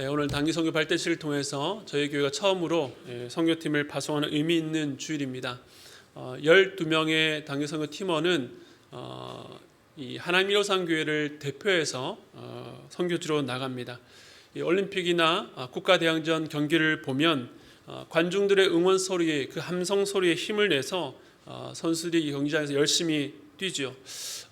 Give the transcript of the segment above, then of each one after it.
네, 오늘 단기 선교 발대식을 통해서 저희 교회가 처음으로 예, 선교팀을 파송하는 의미 있는 주일입니다. 어, 12명의 단기 선교 팀원은 어, 이 하나님 일호상 교회를 대표해서 어, 선교지로 나갑니다. 이 올림픽이나 아, 국가 대항전 경기를 보면 어, 관중들의 응원 소리에 그 함성 소리에 힘을 내서 어, 선수들이 이 경기장에서 열심히 뛰죠.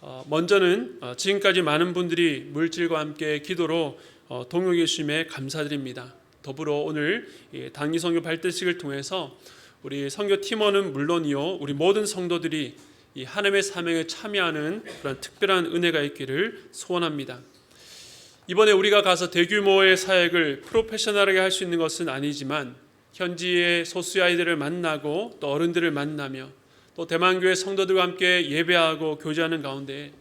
어, 먼저는 어, 지금까지 많은 분들이 물질과 함께 기도로 어, 동역해 주심에 감사드립니다. 더불어 오늘 이 단기 선교 발대식을 통해서 우리 선교 팀원은 물론이요 우리 모든 성도들이 이 하나님의 사명에 참여하는 그런 특별한 은혜가 있기를 소원합니다. 이번에 우리가 가서 대규모의 사역을 프로페셔널하게 할 수 있는 것은 아니지만 현지의 소수의 아이들을 만나고 또 어른들을 만나며 또 대만교회 성도들과 함께 예배하고 교제하는 가운데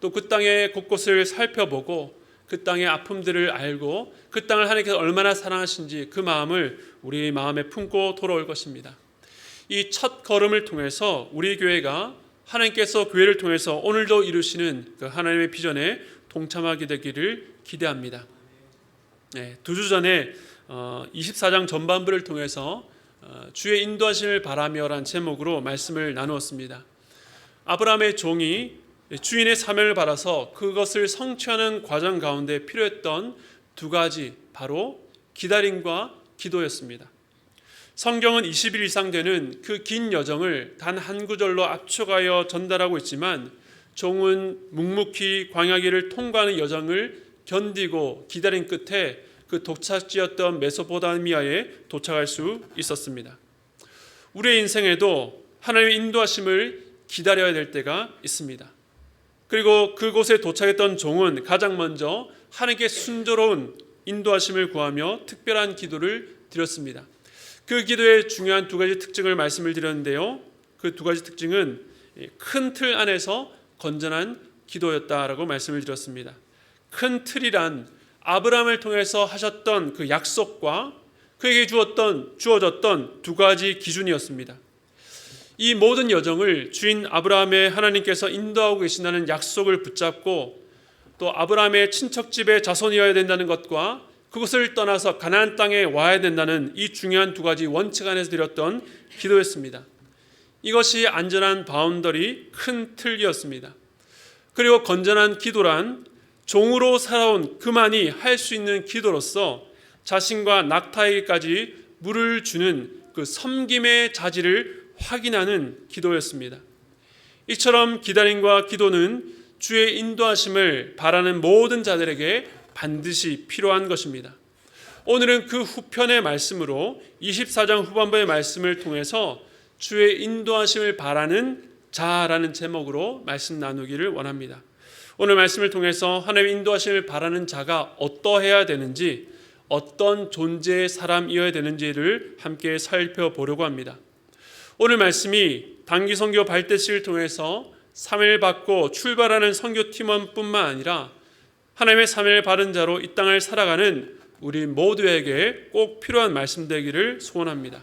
또 그 땅의 곳곳을 살펴보고 그 땅의 아픔들을 알고 그 땅을 하나님께서 얼마나 사랑하신지 그 마음을 우리 마음에 품고 돌아올 것입니다. 이 첫 걸음을 통해서 우리 교회가 하나님께서 교회를 통해서 오늘도 이루시는 그 하나님의 비전에 동참하게 되기를 기대합니다. 네, 두주 전에 어, 24장 전반부를 통해서 어, 주의 인도하심을 바라며란 제목으로 말씀을 나누었습니다. 아브라함의 종이 주인의 사명을 받아서 그것을 성취하는 과정 가운데 필요했던 두 가지 바로 기다림과 기도였습니다. 성경은 20일 이상 되는 그 긴 여정을 단 한 구절로 압축하여 전달하고 있지만 종은 묵묵히 광야길을 통과하는 여정을 견디고 기다린 끝에 그 도착지였던 메소포타미아에 도착할 수 있었습니다. 우리의 인생에도 하나님의 인도하심을 기다려야 될 때가 있습니다. 그리고 그곳에 도착했던 종은 가장 먼저 하나님께 순조로운 인도하심을 구하며 특별한 기도를 드렸습니다. 그 기도의 중요한 두 가지 특징을 말씀을 드렸는데요. 그 두 가지 특징은 큰 틀 안에서 건전한 기도였다라고 말씀을 드렸습니다. 큰 틀이란 아브라함을 통해서 하셨던 그 약속과 그에게 주었던 주어졌던 두 가지 기준이었습니다. 이 모든 여정을 주인 아브라함의 하나님께서 인도하고 계신다는 약속을 붙잡고 또 아브라함의 친척 집의 자손이어야 된다는 것과 그것을 떠나서 가나안 땅에 와야 된다는 이 중요한 두 가지 원칙 안에서 드렸던 기도였습니다. 이것이 안전한 바운더리 큰 틀이었습니다. 그리고 건전한 기도란 종으로 살아온 그만이 할 수 있는 기도로서 자신과 낙타에게까지 물을 주는 그 섬김의 자질을 확인하는 기도였습니다. 이처럼 기다림과 기도는 주의 인도하심을 바라는 모든 자들에게 반드시 필요한 것입니다. 오늘은 그 후편의 말씀으로 24장 후반부의 말씀을 통해서 주의 인도하심을 바라는 자라는 제목으로 말씀 나누기를 원합니다. 오늘 말씀을 통해서 하나님의 인도하심을 바라는 자가 어떠해야 되는지 어떤 존재의 사람이어야 되는지를 함께 살펴보려고 합니다. 오늘 말씀이 단기 선교 발대식을 통해서 사명을 받고 출발하는 선교 팀원뿐만 아니라 하나님의 사명을 받은 자로 이 땅을 살아가는 우리 모두에게 꼭 필요한 말씀 되기를 소원합니다.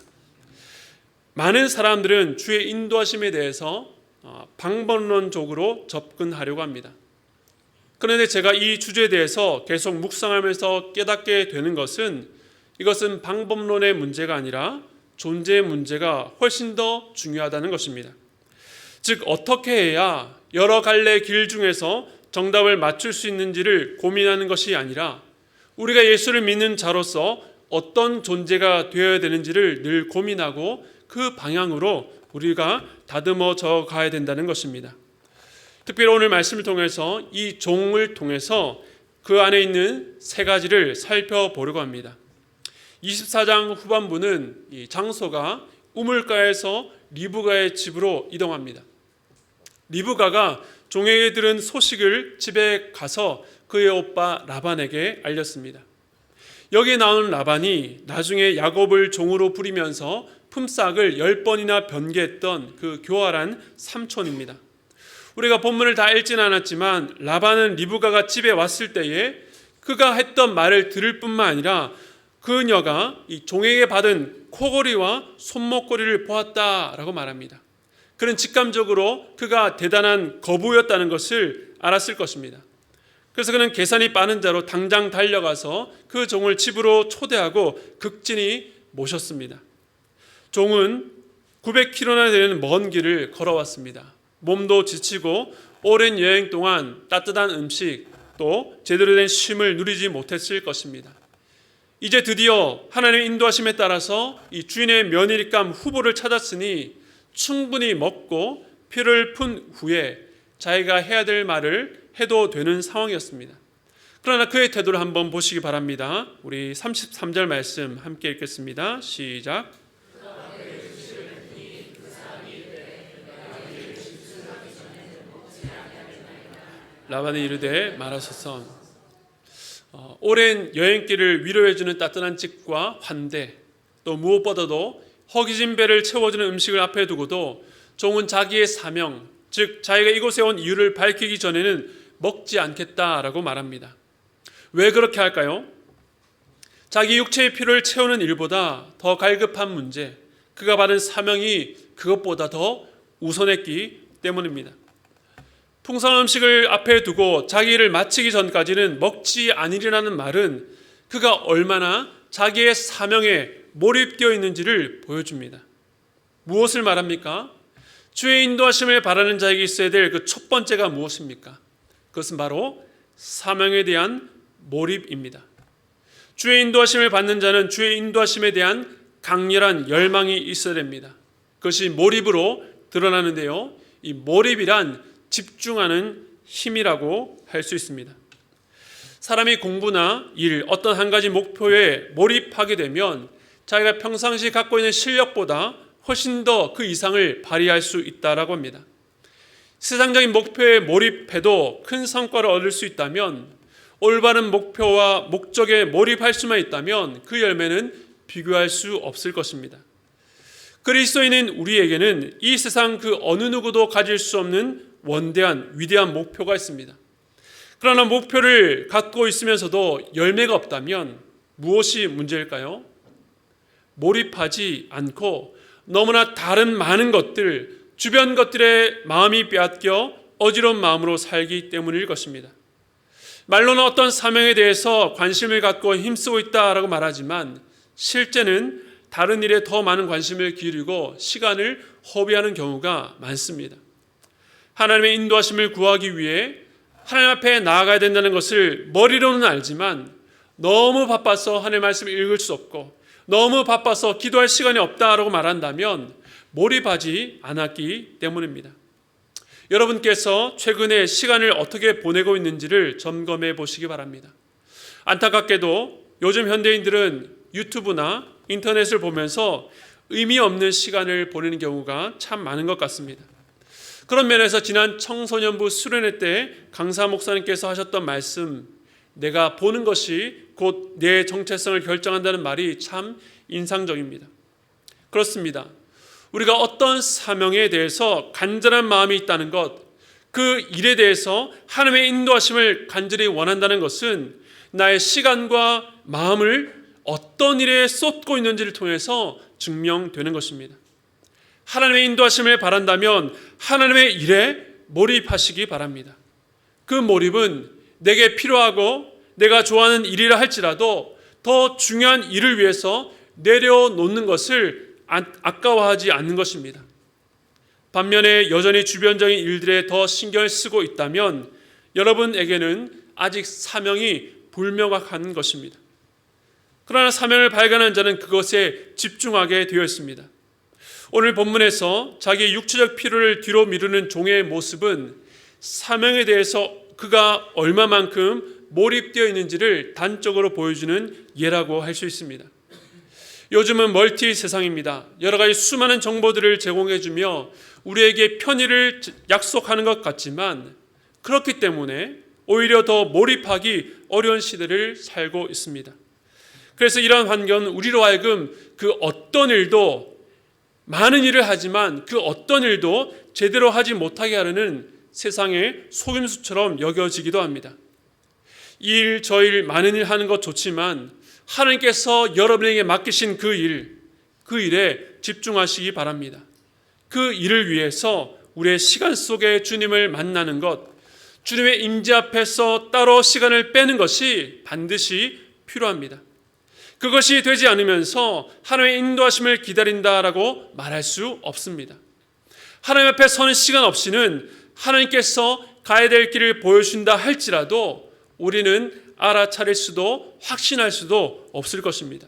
많은 사람들은 주의 인도하심에 대해서 어, 방법론적으로 접근하려고 합니다. 그런데 제가 이 주제에 대해서 계속 묵상하면서 깨닫게 되는 것은 이것은 방법론의 문제가 아니라 존재의 문제가 훨씬 더 중요하다는 것입니다. 즉 어떻게 해야 여러 갈래 길 중에서 정답을 맞출 수 있는지를 고민하는 것이 아니라 우리가 예수를 믿는 자로서 어떤 존재가 되어야 되는지를 늘 고민하고 그 방향으로 우리가 다듬어져 가야 된다는 것입니다. 특별히 오늘 말씀을 통해서 이 종을 통해서 그 안에 있는 세 가지를 살펴보려고 합니다. 24장 후반부는 이 장소가 우물가에서 리브가의 집으로 이동합니다. 리브가가 종에게 들은 소식을 집에 가서 그의 오빠 라반에게 알렸습니다. 여기에 나오는 라반이 나중에 야곱을 종으로 부리면서 품삯을 열 번이나 변개했던 그 교활한 삼촌입니다. 우리가 본문을 다 읽지는 않았지만 라반은 리브가가 집에 왔을 때에 그가 했던 말을 들을 뿐만 아니라 그녀가 이 종에게 받은 코골이와 손목걸이를 보았다라고 말합니다. 그는 직감적으로 그가 대단한 거부였다는 것을 알았을 것입니다. 그래서 그는 계산이 빠른 자로 당장 달려가서 그 종을 집으로 초대하고 극진히 모셨습니다. 종은 900km나 되는 먼 길을 걸어왔습니다. 몸도 지치고 오랜 여행 동안 따뜻한 음식 또 제대로 된 쉼을 누리지 못했을 것입니다. 이제 드디어 하나님의 인도하심에 따라서 이 주인의 며느리감 후보를 찾았으니 충분히 먹고 피를 푼 후에 자기가 해야 될 말을 해도 되는 상황이었습니다. 그러나 그의 태도를 한번 보시기 바랍니다. 우리 33절 말씀 함께 읽겠습니다. 시작. 라반이 이르되 말하소서 어, 오랜 여행길을 위로해주는 따뜻한 집과 환대 또 무엇보다도 허기진 배를 채워주는 음식을 앞에 두고도 종은 자기의 사명 즉 자기가 이곳에 온 이유를 밝히기 전에는 먹지 않겠다라고 말합니다. 왜 그렇게 할까요? 자기 육체의 필요를 채우는 일보다 더 갈급한 문제, 그가 받은 사명이 그것보다 더 우선했기 때문입니다. 풍성한 음식을 앞에 두고 자기 일을 마치기 전까지는 먹지 않으리라는 말은 그가 얼마나 자기의 사명에 몰입되어 있는지를 보여줍니다. 무엇을 말합니까? 주의 인도하심을 바라는 자에게 있어야 될 그 첫 번째가 무엇입니까? 그것은 바로 사명에 대한 몰입입니다. 주의 인도하심을 받는 자는 주의 인도하심에 대한 강렬한 열망이 있어야 됩니다. 그것이 몰입으로 드러나는데요. 이 몰입이란 집중하는 힘이라고 할 수 있습니다. 사람이 공부나 일, 어떤 한 가지 목표에 몰입하게 되면 자기가 평상시 갖고 있는 실력보다 훨씬 더 그 이상을 발휘할 수 있다라고 합니다. 세상적인 목표에 몰입해도 큰 성과를 얻을 수 있다면 올바른 목표와 목적에 몰입할 수만 있다면 그 열매는 비교할 수 없을 것입니다. 그리스도인인 우리에게는 이 세상 그 어느 누구도 가질 수 없는 원대한 위대한 목표가 있습니다. 그러나 목표를 갖고 있으면서도 열매가 없다면 무엇이 문제일까요? 몰입하지 않고 너무나 다른 많은 것들, 주변 것들의 마음이 빼앗겨 어지러운 마음으로 살기 때문일 것입니다. 말로는 어떤 사명에 대해서 관심을 갖고 힘쓰고 있다라고 말하지만 실제는 다른 일에 더 많은 관심을 기울이고 시간을 허비하는 경우가 많습니다. 하나님의 인도하심을 구하기 위해 하나님 앞에 나아가야 된다는 것을 머리로는 알지만 너무 바빠서 하나님의 말씀을 읽을 수 없고 너무 바빠서 기도할 시간이 없다라고 말한다면 몰입하지 않았기 때문입니다. 여러분께서 최근에 시간을 어떻게 보내고 있는지를 점검해 보시기 바랍니다. 안타깝게도 요즘 현대인들은 유튜브나 인터넷을 보면서 의미 없는 시간을 보내는 경우가 참 많은 것 같습니다. 그런 면에서 지난 청소년부 수련회 때 강사 목사님께서 하셨던 말씀, 내가 보는 것이 곧 내 정체성을 결정한다는 말이 참 인상적입니다. 그렇습니다. 우리가 어떤 사명에 대해서 간절한 마음이 있다는 것, 그 일에 대해서 하나님의 인도하심을 간절히 원한다는 것은 나의 시간과 마음을 어떤 일에 쏟고 있는지를 통해서 증명되는 것입니다. 하나님의 인도하심을 바란다면 하나님의 일에 몰입하시기 바랍니다. 그 몰입은 내게 필요하고 내가 좋아하는 일이라 할지라도 더 중요한 일을 위해서 내려놓는 것을 아- 아까워하지 않는 것입니다. 반면에 여전히 주변적인 일들에 더 신경을 쓰고 있다면 여러분에게는 아직 사명이 불명확한 것입니다. 그러나 사명을 발견한 자는 그것에 집중하게 되어 있습니다. 오늘 본문에서 자기의 육체적 필요를 뒤로 미루는 종의 모습은 사명에 대해서 그가 얼마만큼 몰입되어 있는지를 단적으로 보여주는 예라고 할 수 있습니다. 요즘은 멀티 세상입니다. 여러 가지 수많은 정보들을 제공해주며 우리에게 편의를 약속하는 것 같지만 그렇기 때문에 오히려 더 몰입하기 어려운 시대를 살고 있습니다. 그래서 이러한 환경은 우리로 하여금 그 어떤 일도 많은 일을 하지만 그 어떤 일도 제대로 하지 못하게 하려는 세상의 속임수처럼 여겨지기도 합니다. 이 일, 저 일, 많은 일 하는 것 좋지만 하나님께서 여러분에게 맡기신 그 일, 그 일에 집중하시기 바랍니다. 그 일을 위해서 우리의 시간 속에 주님을 만나는 것, 주님의 임재 앞에서 따로 시간을 빼는 것이 반드시 필요합니다. 그것이 되지 않으면서 하나님의 인도하심을 기다린다라고 말할 수 없습니다. 하나님 앞에 서는 시간 없이는 하나님께서 가야 될 길을 보여준다 할지라도 우리는 알아차릴 수도 확신할 수도 없을 것입니다.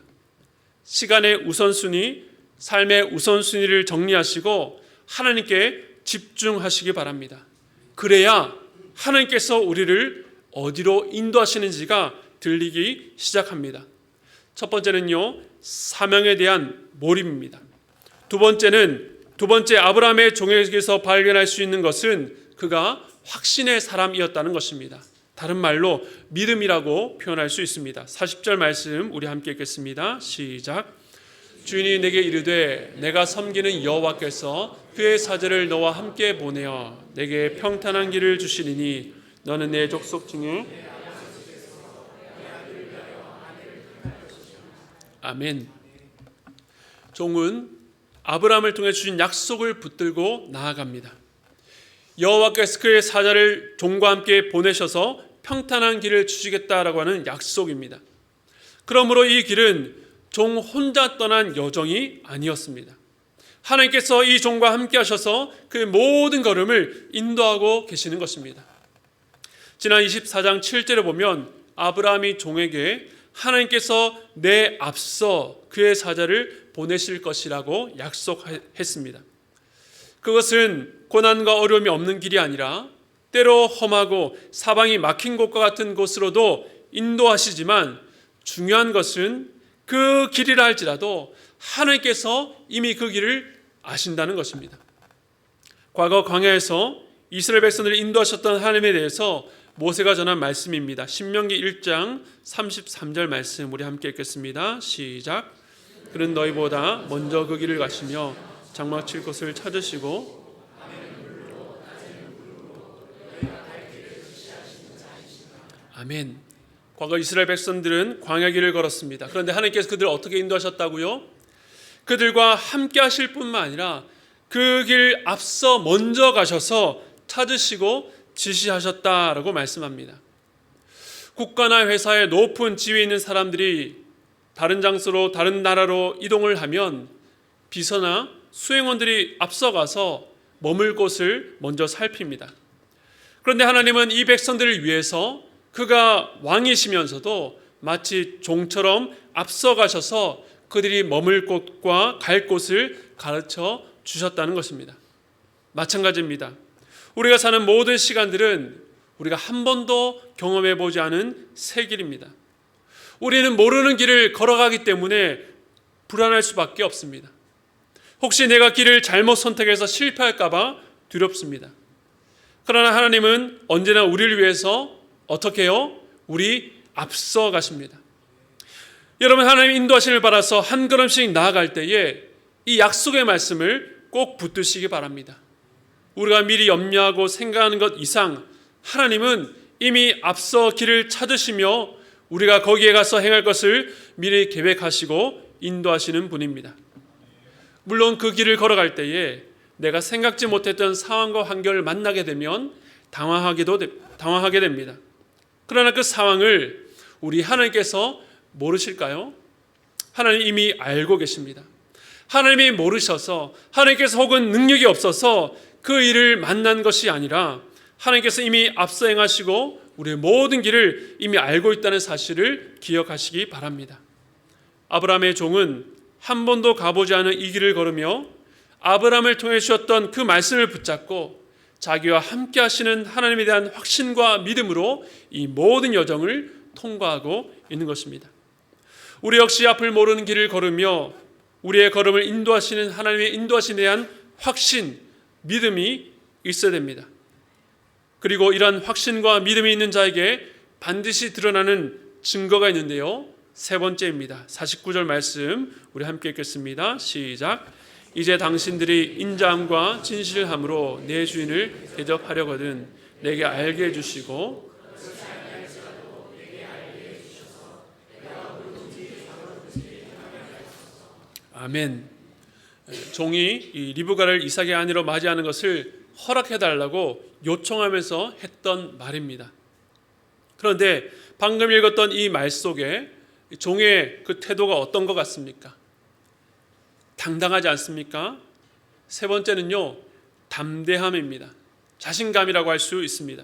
시간의 우선순위, 삶의 우선순위를 정리하시고 하나님께 집중하시기 바랍니다. 그래야 하나님께서 우리를 어디로 인도하시는지가 들리기 시작합니다. 첫 번째는요, 사명에 대한 몰입입니다. 두 번째는 두 번째 아브라함의 종에게서 발견할 수 있는 것은 그가 확신의 사람이었다는 것입니다. 다른 말로 믿음이라고 표현할 수 있습니다. 40절 말씀 우리 함께 읽겠습니다. 시작. 주인이 내게 이르되 내가 섬기는 여호와께서 그의 사제를 너와 함께 보내어 내게 평탄한 길을 주시리니 너는 내 족속 중에 아멘. 종은 아브라함을 통해 주신 약속을 붙들고 나아갑니다. 여호와께서 그의 사자를 종과 함께 보내셔서 평탄한 길을 주시겠다라고 하는 약속입니다. 그러므로 이 길은 종 혼자 떠난 여정이 아니었습니다. 하나님께서 이 종과 함께 하셔서 그 모든 걸음을 인도하고 계시는 것입니다. 지난 24장 7절에 보면 아브라함이 종에게 하나님께서 내 앞서 그의 사자를 보내실 것이라고 약속했습니다. 그것은 고난과 어려움이 없는 길이 아니라 때로 험하고 사방이 막힌 곳과 같은 곳으로도 인도하시지만 중요한 것은 그 길이라 할지라도 하나님께서 이미 그 길을 아신다는 것입니다. 과거 광야에서 이스라엘 백성들을 인도하셨던 하나님에 대해서 모세가 전한 말씀입니다. 신명기 1장 33절 말씀 우리 함께 읽겠습니다. 시작. 그는 너희보다 먼저 그 길을 가시며 장막칠 곳을 찾으시고 아멘. 과거 이스라엘 백성들은 광야 길을 걸었습니다. 그런데 하나님께서 그들을 어떻게 인도하셨다고요? 그들과 함께 하실 뿐만 아니라 그 길 앞서 먼저 가셔서 찾으시고 지시하셨다라고 말씀합니다. 국가나 회사의 높은 지위에 있는 사람들이 다른 장소로 다른 나라로 이동을 하면 비서나 수행원들이 앞서가서 머물 곳을 먼저 살핍니다. 그런데 하나님은 이 백성들을 위해서 그가 왕이시면서도 마치 종처럼 앞서가셔서 그들이 머물 곳과 갈 곳을 가르쳐 주셨다는 것입니다. 마찬가지입니다. 우리가 사는 모든 시간들은 우리가 한 번도 경험해 보지 않은 새 길입니다. 우리는 모르는 길을 걸어가기 때문에 불안할 수밖에 없습니다. 혹시 내가 길을 잘못 선택해서 실패할까봐 두렵습니다. 그러나 하나님은 언제나 우리를 위해서 어떻게 해요? 우리 앞서 가십니다. 여러분 하나님 인도하심을 받아서 한 걸음씩 나아갈 때에 이 약속의 말씀을 꼭 붙드시기 바랍니다. 우리가 미리 염려하고 생각하는 것 이상 하나님은 이미 앞서 길을 찾으시며 우리가 거기에 가서 행할 것을 미리 계획하시고 인도하시는 분입니다. 물론 그 길을 걸어갈 때에 내가 생각지 못했던 상황과 환경을 만나게 되면 당황하기도 당황하게 됩니다. 그러나 그 상황을 우리 하나님께서 모르실까요? 하나님 이미 알고 계십니다. 하나님이 모르셔서 하나님께서 혹은 능력이 없어서 그 일을 만난 것이 아니라 하나님께서 이미 앞서 행하시고 우리의 모든 길을 이미 알고 있다는 사실을 기억하시기 바랍니다. 아브라함의 종은 한 번도 가보지 않은 이 길을 걸으며 아브라함을 통해 주셨던 그 말씀을 붙잡고 자기와 함께 하시는 하나님에 대한 확신과 믿음으로 이 모든 여정을 통과하고 있는 것입니다. 우리 역시 앞을 모르는 길을 걸으며 우리의 걸음을 인도하시는 하나님의 인도하심에 대한 확신, 믿음이 있어야 됩니다. 그리고 이러한 확신과 믿음이 있는 자에게 반드시 드러나는 증거가 있는데요. 세 번째입니다. 49절 말씀 우리 함께 읽겠습니다. 시작. 이제 당신들이 인자함과 진실함으로 내 주인을 대접하려거든 내게 알게 해 주시고 아멘. 종이 이 리브가를 이삭의 아내로 맞이하는 것을 허락해 달라고 요청하면서 했던 말입니다. 그런데 방금 읽었던 이 말 속에 종의 그 태도가 어떤 것 같습니까? 당당하지 않습니까? 세 번째는요, 담대함입니다. 자신감이라고 할 수 있습니다.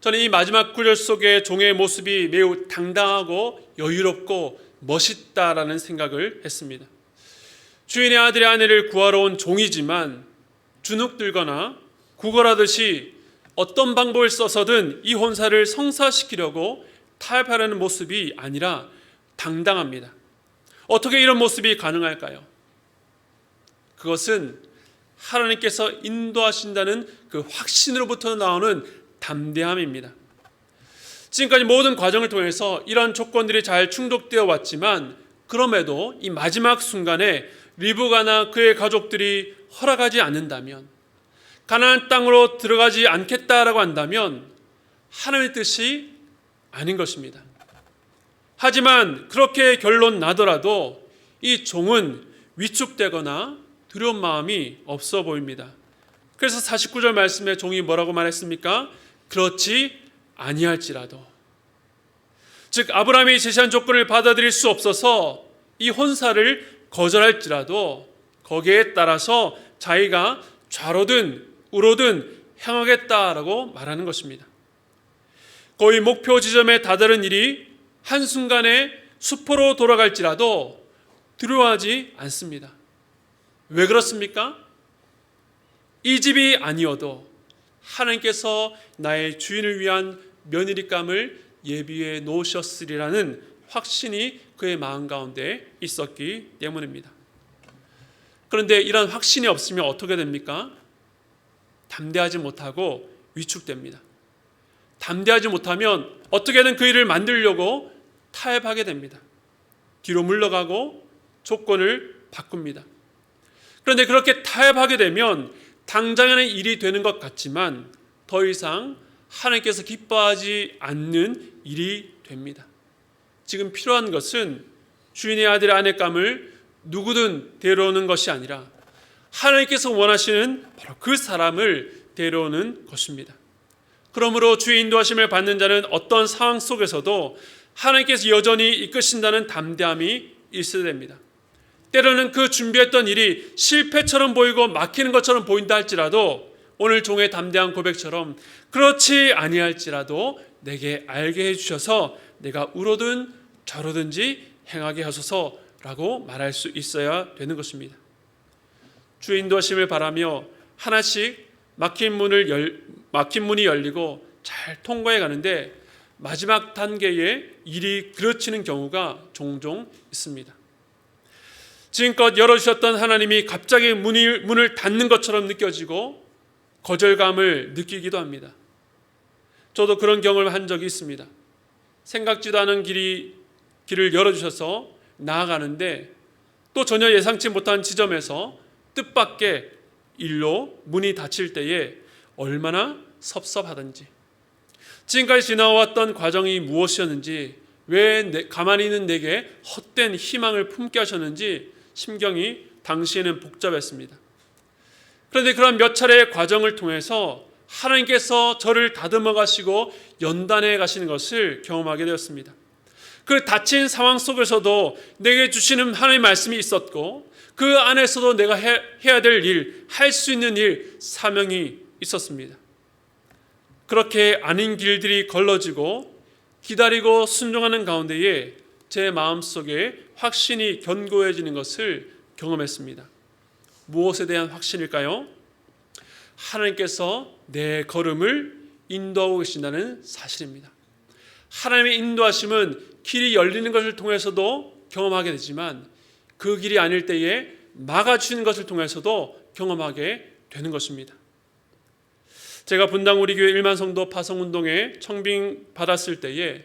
저는 이 마지막 구절 속에 종의 모습이 매우 당당하고 여유롭고 멋있다라는 생각을 했습니다. 주인의 아들의 아내를 구하러 온 종이지만 주눅들거나 구걸하듯이 어떤 방법을 써서든 이 혼사를 성사시키려고 타협하려는 모습이 아니라 당당합니다. 어떻게 이런 모습이 가능할까요? 그것은 하나님께서 인도하신다는 그 확신으로부터 나오는 담대함입니다. 지금까지 모든 과정을 통해서 이런 조건들이 잘 충족되어 왔지만 그럼에도 이 마지막 순간에 리브가나 그의 가족들이 허락하지 않는다면 가나안 땅으로 들어가지 않겠다라고 한다면 하나님의 뜻이 아닌 것입니다. 하지만 그렇게 결론 나더라도 이 종은 위축되거나 두려운 마음이 없어 보입니다. 그래서 49절 말씀에 종이 뭐라고 말했습니까? 그렇지 아니할지라도 즉 아브라함이 제시한 조건을 받아들일 수 없어서 이 혼사를 거절할지라도 거기에 따라서 자기가 좌로든 우로든 향하겠다라고 말하는 것입니다. 거의 목표 지점에 다다른 일이 한순간에 수포로 돌아갈지라도 두려워하지 않습니다. 왜 그렇습니까? 이 집이 아니어도 하나님께서 나의 주인을 위한 며느리감을 예비해 놓으셨으리라는 확신이 그의 마음 가운데 있었기 때문입니다. 그런데 이런 확신이 없으면 어떻게 됩니까? 담대하지 못하고 위축됩니다. 담대하지 못하면 어떻게든 그 일을 만들려고 타협하게 됩니다. 뒤로 물러가고 조건을 바꿉니다. 그런데 그렇게 타협하게 되면 당장에는 일이 되는 것 같지만 더 이상 하나님께서 기뻐하지 않는 일이 됩니다. 지금 필요한 것은 주인의 아들 아내감을 누구든 데려오는 것이 아니라 하나님께서 원하시는 바로 그 사람을 데려오는 것입니다. 그러므로 주의 인도하심을 받는 자는 어떤 상황 속에서도 하나님께서 여전히 이끄신다는 담대함이 있어야 됩니다. 때로는 그 준비했던 일이 실패처럼 보이고 막히는 것처럼 보인다 할지라도 오늘 종의 담대한 고백처럼 그렇지 아니할지라도 내게 알게 해 주셔서 내가 우로든 저로든지 행하게 하소서라고 말할 수 있어야 되는 것입니다. 주의 인도하심을 바라며 하나씩 막힌 문을 열, 막힌 문이 열리고 잘 통과해 가는데 마지막 단계에 일이 그르치는 경우가 종종 있습니다. 지금껏 열어주셨던 하나님이 갑자기 문을, 문을 닫는 것처럼 느껴지고 거절감을 느끼기도 합니다. 저도 그런 경험을 한 적이 있습니다. 생각지도 않은 길이, 길을 열어주셔서 나아가는데 또 전혀 예상치 못한 지점에서 뜻밖의 일로 문이 닫힐 때에 얼마나 섭섭하던지 지금까지 지나왔던 과정이 무엇이었는지 왜 내, 가만히 있는 내게 헛된 희망을 품게 하셨는지 심경이 당시에는 복잡했습니다. 그런데 그런 몇 차례의 과정을 통해서 하나님께서 저를 다듬어 가시고 연단해 가시는 것을 경험하게 되었습니다. 그 닫힌 상황 속에서도 내게 주시는 하나님의 말씀이 있었고 그 안에서도 내가 해야 될 일, 할 수 있는 일, 사명이 있었습니다. 그렇게 아닌 길들이 걸러지고 기다리고 순종하는 가운데에 제 마음속에 확신이 견고해지는 것을 경험했습니다. 무엇에 대한 확신일까요? 하나님께서 내 걸음을 인도하고 계신다는 사실입니다. 하나님의 인도하심은 길이 열리는 것을 통해서도 경험하게 되지만 그 길이 아닐 때에 막아주는 것을 통해서도 경험하게 되는 것입니다. 제가 분당 우리 교회 1만 성도 파송 운동에 청빙 받았을 때에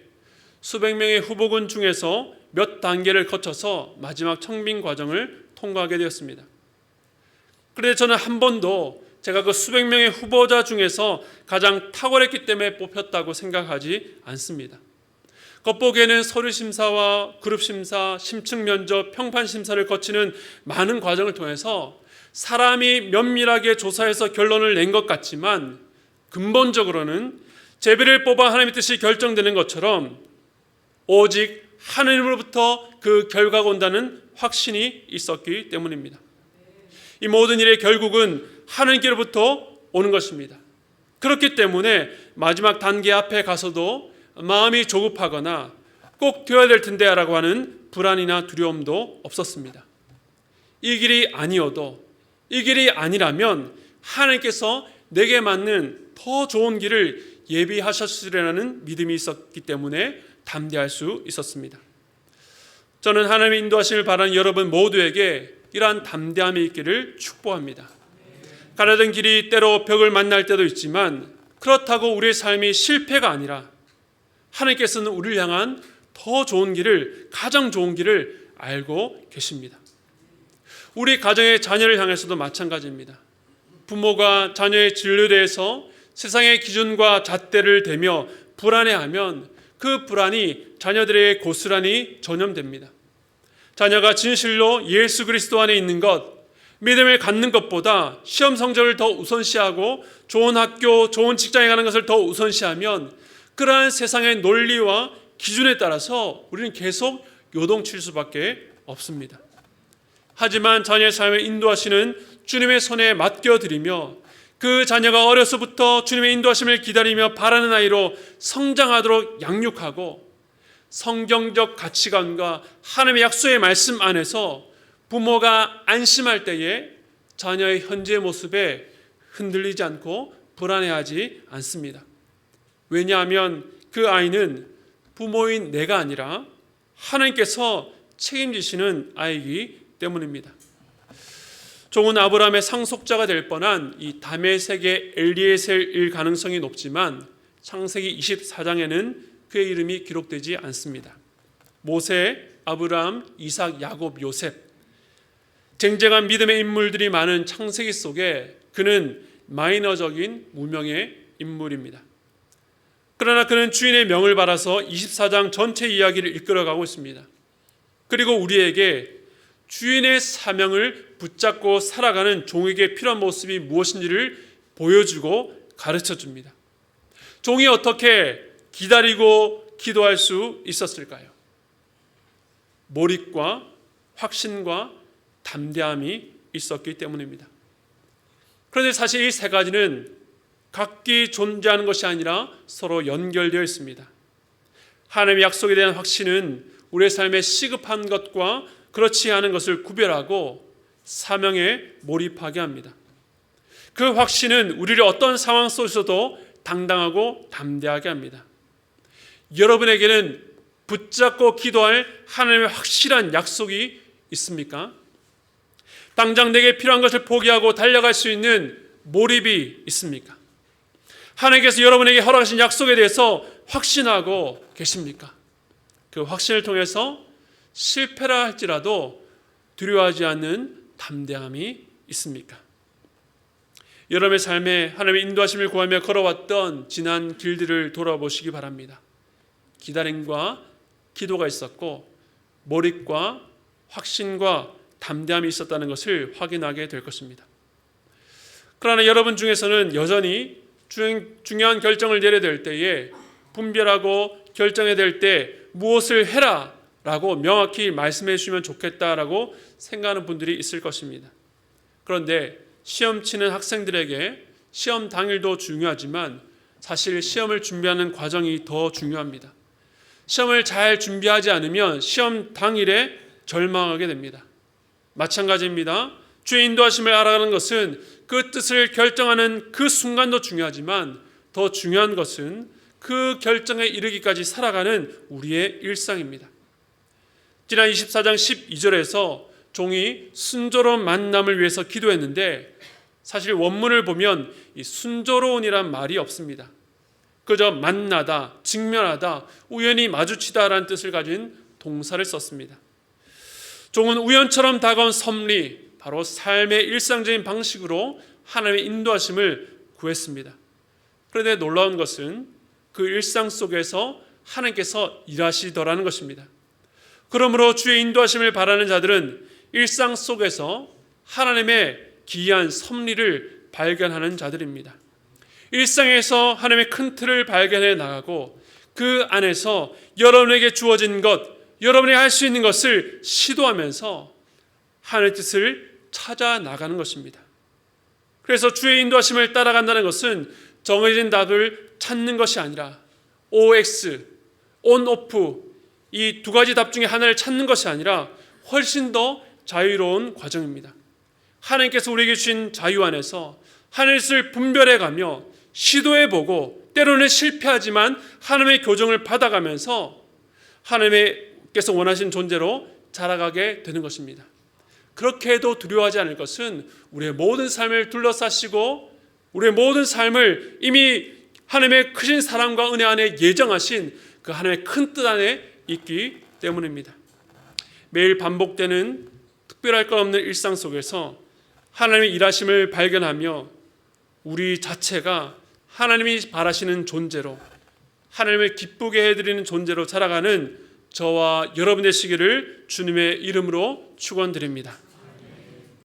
수백 명의 후보군 중에서 몇 단계를 거쳐서 마지막 청빙 과정을 통과하게 되었습니다. 그런데 저는 한 번도 제가 그 수백 명의 후보자 중에서 가장 탁월했기 때문에 뽑혔다고 생각하지 않습니다. 겉보기에는 서류 심사와 그룹 심사, 심층 면접, 평판 심사를 거치는 많은 과정을 통해서 사람이 면밀하게 조사해서 결론을 낸 것 같지만 근본적으로는 제비를 뽑아 하나님의 뜻이 결정되는 것처럼 오직 하느님으로부터 그 결과가 온다는 확신이 있었기 때문입니다. 이 모든 일의 결국은 하느님께로부터 오는 것입니다. 그렇기 때문에 마지막 단계 앞에 가서도 마음이 조급하거나 꼭 되어야 될 텐데라고 하는 불안이나 두려움도 없었습니다. 이 길이 아니어도 이 길이 아니라면 하나님께서 내게 맞는 더 좋은 길을 예비하셨으리라는 믿음이 있었기 때문에 담대할 수 있었습니다. 저는 하나님의 인도하심을 바라는 여러분 모두에게 이러한 담대함이 있기를 축복합니다. 가려던 길이 때로 벽을 만날 때도 있지만 그렇다고 우리의 삶이 실패가 아니라 하나님께서는 우리를 향한 더 좋은 길을 가장 좋은 길을 알고 계십니다. 우리 가정의 자녀를 향해서도 마찬가지입니다. 부모가 자녀의 진로에 대해서 세상의 기준과 잣대를 대며 불안해하면 그 불안이 자녀들에게 고스란히 전염됩니다. 자녀가 진실로 예수 그리스도 안에 있는 것, 믿음을 갖는 것보다 시험 성적을 더 우선시하고 좋은 학교, 좋은 직장에 가는 것을 더 우선시하면 그러한 세상의 논리와 기준에 따라서 우리는 계속 요동칠 수밖에 없습니다. 하지만 자녀의 삶을 인도하시는 주님의 손에 맡겨드리며 그 자녀가 어려서부터 주님의 인도하심을 기다리며 바라는 아이로 성장하도록 양육하고 성경적 가치관과 하나님의 약속의 말씀 안에서 부모가 안심할 때에 자녀의 현재 모습에 흔들리지 않고 불안해하지 않습니다. 왜냐하면 그 아이는 부모인 내가 아니라 하나님께서 책임지시는 아이이기 때문입니다. 종은 아브라함의 상속자가 될 뻔한 이 다메섹의 엘리에셀일 가능성이 높지만 창세기 24장에는 그의 이름이 기록되지 않습니다. 모세, 아브라함, 이삭, 야곱, 요셉 쟁쟁한 믿음의 인물들이 많은 창세기 속에 그는 마이너적인 무명의 인물입니다. 그러나 그는 주인의 명을 받아서 24장 전체 이야기를 이끌어가고 있습니다. 그리고 우리에게 주인의 사명을 붙잡고 살아가는 종에게 필요한 모습이 무엇인지를 보여주고 가르쳐 줍니다. 종이 어떻게 기다리고 기도할 수 있었을까요? 몰입과 확신과 담대함이 있었기 때문입니다. 그런데 사실 이 세 가지는 각기 존재하는 것이 아니라 서로 연결되어 있습니다. 하나님의 약속에 대한 확신은 우리의 삶에 시급한 것과 그렇지 않은 것을 구별하고 사명에 몰입하게 합니다. 그 확신은 우리를 어떤 상황 속에서도 당당하고 담대하게 합니다. 여러분에게는 붙잡고 기도할 하나님의 확실한 약속이 있습니까? 당장 내게 필요한 것을 포기하고 달려갈 수 있는 몰입이 있습니까? 하나님께서 여러분에게 허락하신 약속에 대해서 확신하고 계십니까? 그 확신을 통해서 실패라 할지라도 두려워하지 않는 담대함이 있습니까? 여러분의 삶에 하나님의 인도하심을 구하며 걸어왔던 지난 길들을 돌아보시기 바랍니다. 기다림과 기도가 있었고 몰입과 확신과 담대함이 있었다는 것을 확인하게 될 것입니다. 그러나 여러분 중에서는 여전히 중요한 결정을 내려야 될 때에 분별하고 결정해야 될 때 무엇을 해라 라고 명확히 말씀해 주시면 좋겠다라고 생각하는 분들이 있을 것입니다. 그런데 시험 치는 학생들에게 시험 당일도 중요하지만 사실 시험을 준비하는 과정이 더 중요합니다. 시험을 잘 준비하지 않으면 시험 당일에 절망하게 됩니다. 마찬가지입니다. 주의 인도하심을 알아가는 것은 그 뜻을 결정하는 그 순간도 중요하지만 더 중요한 것은 그 결정에 이르기까지 살아가는 우리의 일상입니다. 지난 24장 12절에서 종이 순조로운 만남을 위해서 기도했는데 사실 원문을 보면 이 순조로운이란 말이 없습니다. 그저 만나다, 직면하다, 우연히 마주치다라는 뜻을 가진 동사를 썼습니다. 종은 우연처럼 다가온 섭리, 바로 삶의 일상적인 방식으로 하나님의 인도하심을 구했습니다. 그런데 놀라운 것은 그 일상 속에서 하나님께서 일하시더라는 것입니다. 그러므로 주의 인도하심을 바라는 자들은 일상 속에서 하나님의 기이한 섭리를 발견하는 자들입니다. 일상에서 하나님의 큰 틀을 발견해 나가고 그 안에서 여러분에게 주어진 것, 여러분이 할 수 있는 것을 시도하면서 하나님의 뜻을 찾아 나가는 것입니다. 그래서 주의 인도하심을 따라간다는 것은 정해진 답을 찾는 것이 아니라 OX, ON, OFF 이 두 가지 답 중에 하나를 찾는 것이 아니라 훨씬 더 자유로운 과정입니다. 하나님께서 우리에게 주신 자유 안에서 하늘을 분별해 가며 시도해 보고 때로는 실패하지만 하나님의 교정을 받아가면서 하나님 께서 원하신 존재로 자라가게 되는 것입니다. 그렇게 해도 두려워하지 않을 것은 우리의 모든 삶을 둘러싸시고 우리의 모든 삶을 이미 하나님의 크신 사랑과 은혜 안에 예정하신 그 하나님의 큰 뜻 안에 있기 때문입니다. 매일 반복되는 특별할 것 없는 일상 속에서 하나님의 일하심을 발견하며 우리 자체가 하나님이 바라시는 존재로 하나님을 기쁘게 해드리는 존재로 살아가는 저와 여러분 되시기를 주님의 이름으로 축원드립니다.